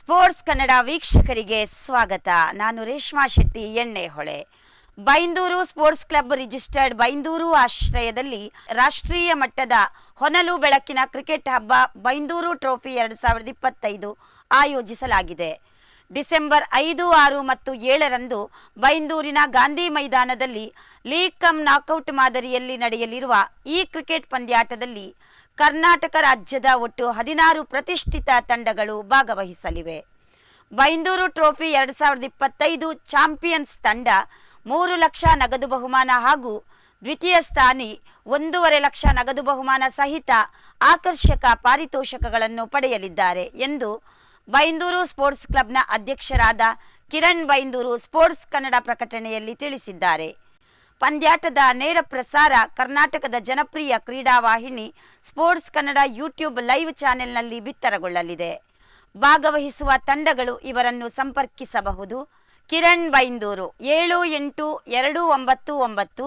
Sports Kannada ವೀಕ್ಷಕರಿಗೆ ಸ್ವಾಗತ. ನಾನು Reshma Shetty Ennehole Byndoor sports club registered Byndoor ಆಶ್ರಯದಲ್ಲಿ ರಾಷ್ಟ್ರೀಯ ಮಟ್ಟದ ಹೊನಲು ಬೆಳಕಿನ ಕ್ರಿಕೆಟ್ ಹಬ್ಬ ಬೈಂದೂರು ಟ್ರೋಫಿ ಎರಡು ಸಾವಿರದ ಇಪ್ಪತ್ತೈದು ಆಯೋಜಿಸಲಾಗಿದೆ. ಡಿಸೆಂಬರ್ ಐದು, ಆರು ಮತ್ತು ಏಳರಂದು ಬೈಂದೂರಿನ ಗಾಂಧಿ ಮೈದಾನದಲ್ಲಿ ಲೀಗ್ ಕಮ್ ನಾಕೌಟ್ ಮಾದರಿಯಲ್ಲಿ ನಡೆಯಲಿರುವ ಈ ಕ್ರಿಕೆಟ್ ಪಂದ್ಯಾಟದಲ್ಲಿ ಕರ್ನಾಟಕ ರಾಜ್ಯದ ಒಟ್ಟು ಹದಿನಾರು ಪ್ರತಿಷ್ಠಿತ ತಂಡಗಳು ಭಾಗವಹಿಸಲಿವೆ. ಬೈಂದೂರು ಟ್ರೋಫಿ ಎರಡು ಸಾವಿರದ ಇಪ್ಪತ್ತೈದು ಚಾಂಪಿಯನ್ಸ್ ತಂಡ ಮೂರು ಲಕ್ಷ ನಗದು ಬಹುಮಾನ ಹಾಗೂ ದ್ವಿತೀಯ ಸ್ಥಾನಿ ಒಂದೂವರೆ ಲಕ್ಷ ನಗದು ಬಹುಮಾನ ಸಹಿತ ಆಕರ್ಷಕ ಪಾರಿತೋಷಕಗಳನ್ನು ಪಡೆಯಲಿದ್ದಾರೆ ಎಂದು ಬೈಂದೂರು ಸ್ಪೋರ್ಟ್ಸ್ ಕ್ಲಬ್ನ ಅಧ್ಯಕ್ಷರಾದ ಕಿರಣ್ ಬೈಂದೂರು ಸ್ಪೋರ್ಟ್ಸ್ ಕನ್ನಡ ಪ್ರಕಟಣೆಯಲ್ಲಿ ತಿಳಿಸಿದ್ದಾರೆ. ಪಂದ್ಯಾಟದ ನೇರ ಪ್ರಸಾರ ಕರ್ನಾಟಕದ ಜನಪ್ರಿಯ ಕ್ರೀಡಾ ವಾಹಿನಿ ಸ್ಪೋರ್ಟ್ಸ್ ಕನ್ನಡ ಯೂಟ್ಯೂಬ್ ಲೈವ್ ಚಾನೆಲ್ನಲ್ಲಿ ಬಿತ್ತರಗೊಳ್ಳಲಿದೆ. ಭಾಗವಹಿಸುವ ತಂಡಗಳು ಇವರನ್ನು ಸಂಪರ್ಕಿಸಬಹುದು. ಕಿರಣ್ ಬೈಂದೂರು ಏಳು ಎಂಟು ಎರಡು ಒಂಬತ್ತು ಒಂಬತ್ತು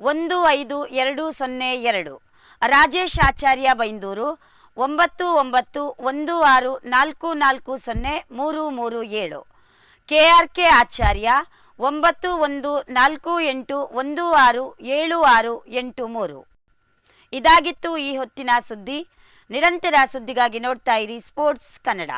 ಒಂದು ಐದು ಎರಡು ಸೊನ್ನೆ ಎರಡು. ರಾಜೇಶ್ ಆಚಾರ್ಯ ಬೈಂದೂರು ಒಂಬತ್ತು ಒಂಬತ್ತು ಒಂದು ಆರು ನಾಲ್ಕು ನಾಲ್ಕು ಸೊನ್ನೆ ಮೂರು ಮೂರು ಏಳು. ಕೆ ಆರ್ ಕೆ ಆಚಾರ್ಯ ಒಂಬತ್ತು ಒಂದು ನಾಲ್ಕು ಎಂಟು ಒಂದು ಆರು ಏಳು ಆರು ಎಂಟು ಮೂರು. ಇದಾಗಿತ್ತು ಈ ಹೊತ್ತಿನ ಸುದ್ದಿ. ನಿರಂತರ ಸುದ್ದಿಗಾಗಿ ನೋಡ್ತಾ ಇರಿ ಸ್ಪೋರ್ಟ್ಸ್ ಕನ್ನಡ.